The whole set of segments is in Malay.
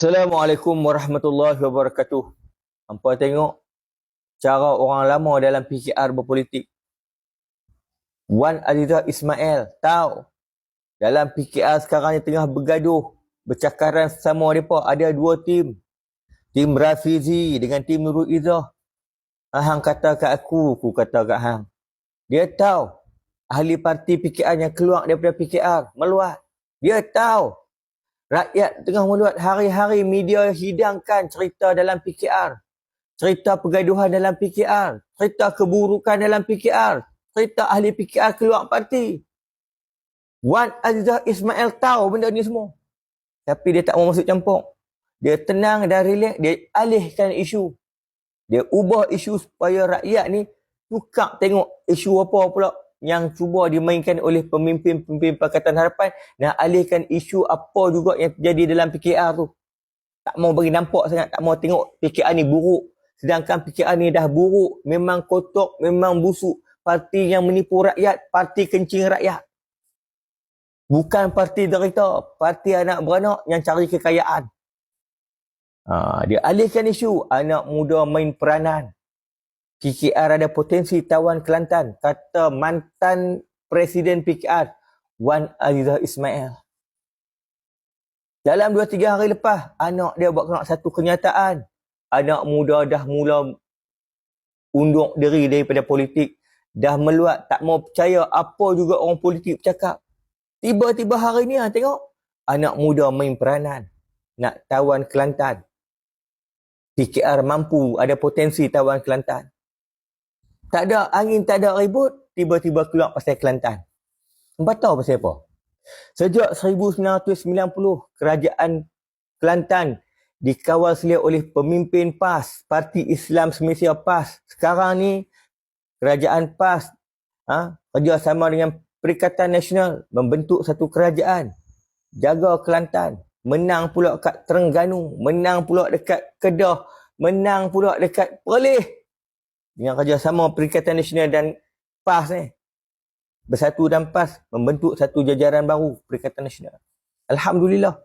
Assalamualaikum warahmatullahi wabarakatuh. Hampa tengok cara orang lama dalam PKR berpolitik. Wan Aziza Ismail tahu dalam PKR sekarang ni tengah bergaduh, bercakaran sama mereka. Ada dua tim. Tim Rafizi dengan tim Nurul Izzah. Ah, Hang kata kat aku, aku kata kat Hang. Dia tahu ahli parti PKR yang keluar daripada PKR meluat. Dia tahu rakyat tengah meluat hari-hari media hidangkan cerita dalam PKR. Cerita pergaduhan dalam PKR. Cerita keburukan dalam PKR. Cerita ahli PKR keluar parti. Wan Azizah Ismail tahu benda ni semua. Tapi dia tak mau masuk campur. Dia tenang dan relax. Dia alihkan isu. Dia ubah isu supaya rakyat ni tukar tengok isu apa pula yang cuba dimainkan oleh pemimpin-pemimpin Pakatan Harapan dan alihkan isu apa juga yang terjadi dalam PKR tu. Tak mau bagi nampak sangat, tak mau tengok PKR ni buruk. Sedangkan PKR ni dah buruk, memang kotor, memang busuk. Parti yang menipu rakyat, parti kencing rakyat. Bukan parti derita, parti anak beranak yang cari kekayaan. Ha, dia alihkan isu anak muda main peranan. PKR ada potensi tawan Kelantan, kata mantan Presiden PKR, Wan Azizah Ismail. Dalam 2-3 hari lepas, anak dia buat kena satu kenyataan. Anak muda dah mula unduk diri daripada politik. Dah meluat, tak mau percaya apa juga orang politik bercakap. Tiba-tiba hari ni, ha, tengok. Anak muda main peranan. Nak tawan Kelantan. PKR mampu, ada potensi tawan Kelantan. Tak ada angin, tak ada ribut, tiba-tiba keluar pasal Kelantan. Empat tahu pasal apa? Sejak 1990, kerajaan Kelantan dikawal selia oleh pemimpin PAS, Parti Islam Semisia PAS. Sekarang ni, kerajaan PAS ha, kerjasama dengan Perikatan Nasional membentuk satu kerajaan. Jaga Kelantan. Menang pula kat Terengganu. Menang pula dekat Kedah. Menang pula dekat Perlis. Dengan kerjasama Perikatan Nasional dan PAS ni. Bersatu dan PAS membentuk satu jajaran baru Perikatan Nasional. Alhamdulillah.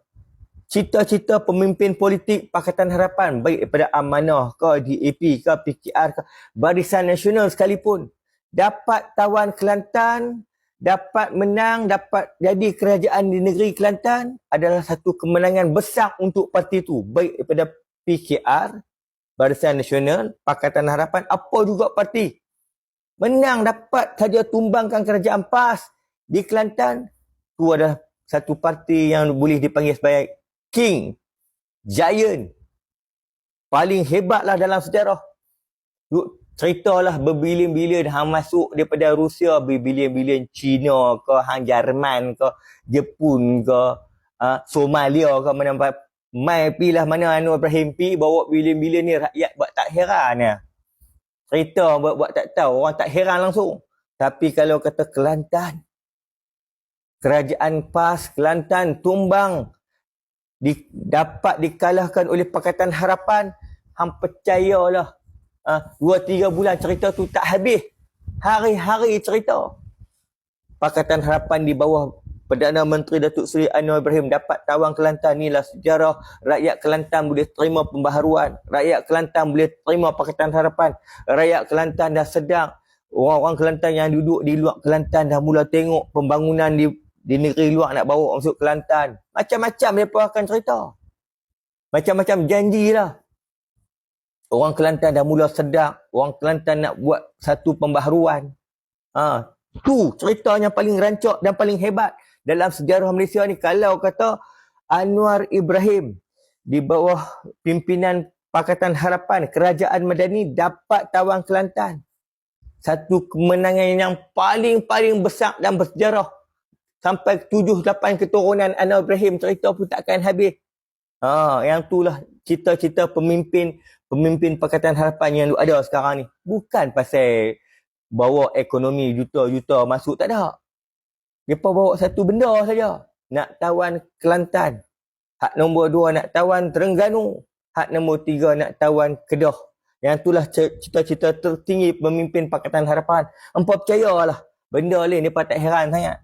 Cita-cita pemimpin politik Pakatan Harapan baik daripada Amanah ke DAP ke PKR ke Barisan Nasional sekalipun dapat tawan Kelantan dapat menang, dapat jadi kerajaan di negeri Kelantan adalah satu kemenangan besar untuk parti itu. Baik daripada PKR, Barisan Nasional, Pakatan Harapan, apa juga parti. Menang dapat saja tumbangkan kerajaan PAS di Kelantan. Itu adalah satu parti yang boleh dipanggil sebagai King, Giant. Paling hebatlah dalam sejarah ceritalah berbilion-bilion hang masuk daripada Rusia berbilion-bilion Cina ke hang Jerman ke Jepun ke uh, Somalia ke mana mai pilah mana Anwar Ibrahim pi bawa bilion-bilion ni rakyat buat tak heran ya. Cerita buat buat tak tahu orang tak heran langsung. Tapi kalau kata Kelantan kerajaan PAS Kelantan tumbang di, dapat dikalahkan oleh Pakatan Harapan hang percayalah uh, dua tiga bulan cerita tu tak habis. Hari-hari cerita. Pakatan Harapan di bawah Perdana Menteri Datuk Seri Anwar Ibrahim dapat tawang Kelantan inilah sejarah rakyat Kelantan boleh terima pembaharuan. Rakyat Kelantan boleh terima Pakatan Harapan. Rakyat Kelantan dah sedang orang-orang Kelantan yang duduk di luar Kelantan dah mula tengok pembangunan di di negeri luar nak bawa masuk Kelantan. Macam-macam mereka akan cerita. Macam-macam janjilah. Orang Kelantan dah mula sedar. Orang Kelantan nak buat satu pembaharuan. Ha, tu cerita yang paling rancak dan paling hebat dalam sejarah Malaysia ni. Kalau kata Anwar Ibrahim di bawah pimpinan Pakatan Harapan Kerajaan Madani dapat tawang Kelantan. Satu kemenangan yang paling-paling besar dan bersejarah. Sampai tujuh, lapan keturunan Anwar Ibrahim cerita pun takkan habis. Ha, yang itulah cita-cita pemimpin pemimpin Pakatan Harapan yang ada sekarang ni. Bukan pasal bawa ekonomi juta-juta masuk, tak ada. Mereka bawa satu benda saja. Nak tawan Kelantan. Hak nombor dua nak tawan Terengganu. Hak nombor tiga nak tawan Kedah. Yang itulah cita-cita tertinggi pemimpin Pakatan Harapan. Empat percayalah. Benda lain mereka tak heran sangat.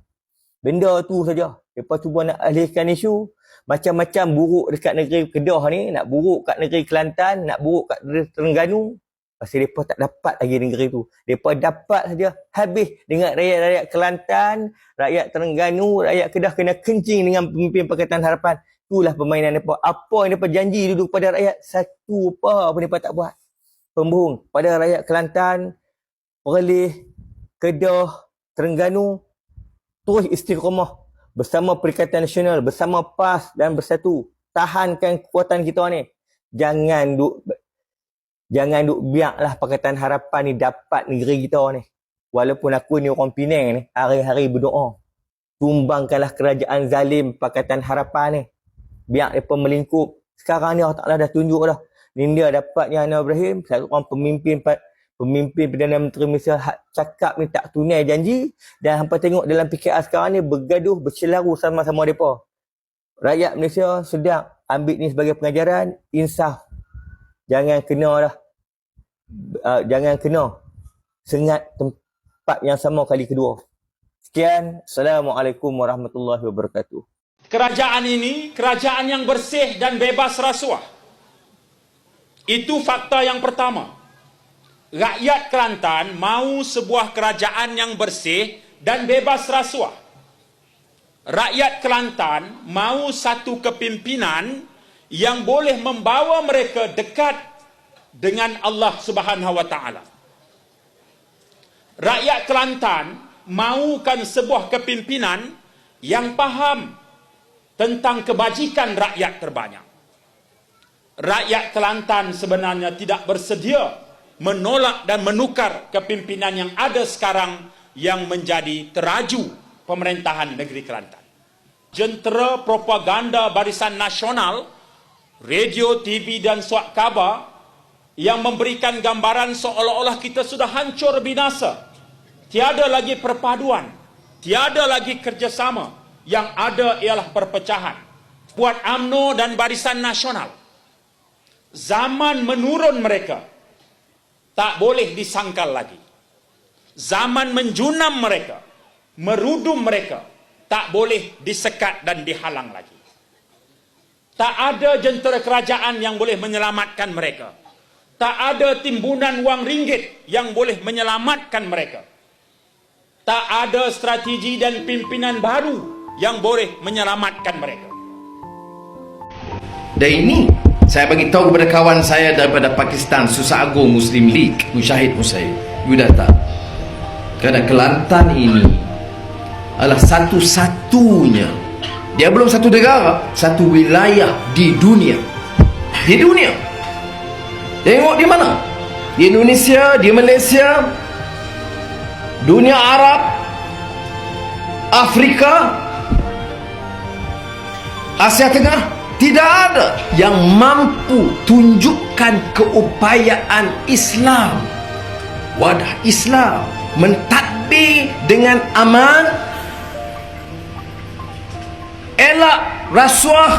Benda tu saja. Mereka cuba nak alihkan isu. macam-macam buruk dekat negeri Kedah ni, nak buruk kat negeri Kelantan, nak buruk kat Terengganu. Pasal mereka tak dapat lagi negeri tu. Mereka dapat saja habis dengan rakyat-rakyat Kelantan, rakyat Terengganu, rakyat Kedah kena kencing dengan pemimpin Pakatan Harapan. Itulah permainan mereka. Apa yang mereka janji dulu kepada rakyat, satu apa pun mereka tak buat. Pembohong. Pada rakyat Kelantan, Perlis, Kedah, Terengganu, terus istiqamah bersama Perikatan Nasional, bersama PAS dan bersatu. Tahankan kekuatan kita ni. Jangan duk jangan duk biarlah Pakatan Harapan ni dapat negeri kita ni. Walaupun aku ni orang Penang ni, hari-hari berdoa. Tumbangkanlah kerajaan zalim Pakatan Harapan ni. Biar mereka melingkup. Sekarang ni Allah Ta'ala dah tunjuk dah. Nindia dapat Yana Ibrahim, seorang pemimpin pemimpin Perdana Menteri Malaysia hak cakap ni tak tunai janji dan hampa tengok dalam PKR sekarang ni bergaduh berselaru sama-sama depa. Rakyat Malaysia sedang ambil ni sebagai pengajaran insaf. Jangan kena dah. Uh, jangan kena sengat tempat yang sama kali kedua. Sekian. Assalamualaikum warahmatullahi wabarakatuh. Kerajaan ini kerajaan yang bersih dan bebas rasuah. Itu fakta yang pertama rakyat Kelantan mahu sebuah kerajaan yang bersih dan bebas rasuah. Rakyat Kelantan mahu satu kepimpinan yang boleh membawa mereka dekat dengan Allah Subhanahu wa taala. Rakyat Kelantan mahukan sebuah kepimpinan yang faham tentang kebajikan rakyat terbanyak. Rakyat Kelantan sebenarnya tidak bersedia menolak dan menukar kepimpinan yang ada sekarang yang menjadi teraju pemerintahan negeri Kelantan. Jentera propaganda Barisan Nasional, radio, TV dan suak khabar yang memberikan gambaran seolah-olah kita sudah hancur binasa. Tiada lagi perpaduan, tiada lagi kerjasama, yang ada ialah perpecahan. Buat AMNO dan Barisan Nasional, zaman menurun mereka tak boleh disangkal lagi. Zaman menjunam mereka, merudum mereka, tak boleh disekat dan dihalang lagi. Tak ada jentera kerajaan yang boleh menyelamatkan mereka. Tak ada timbunan wang ringgit yang boleh menyelamatkan mereka. Tak ada strategi dan pimpinan baru yang boleh menyelamatkan mereka. Dan ini saya bagi tahu kepada kawan saya daripada Pakistan Susah Agung Muslim League Musyahid Musaid you datang kerana Kelantan ini adalah satu-satunya dia belum satu negara satu wilayah di dunia. Di dunia. Tengok di mana? Di Indonesia di Malaysia dunia Arab Afrika Asia Tengah tidak ada yang mampu tunjukkan keupayaan Islam. Wadah Islam mentadbir dengan aman elak rasuah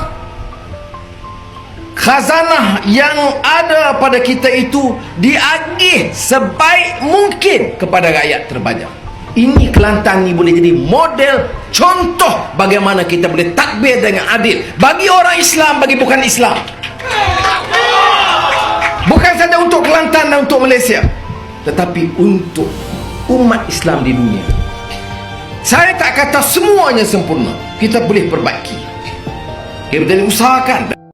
khazanah yang ada pada kita itu diagih sebaik mungkin kepada rakyat terbanyak. Ini Kelantan ni boleh jadi model contoh bagaimana kita boleh takbir dengan adil. Bagi orang Islam bagi bukan Islam. Bukan saja untuk Kelantan dan untuk Malaysia. Tetapi untuk umat Islam di dunia saya tak kata semuanya sempurna. Kita boleh perbaiki. Kita boleh usahakan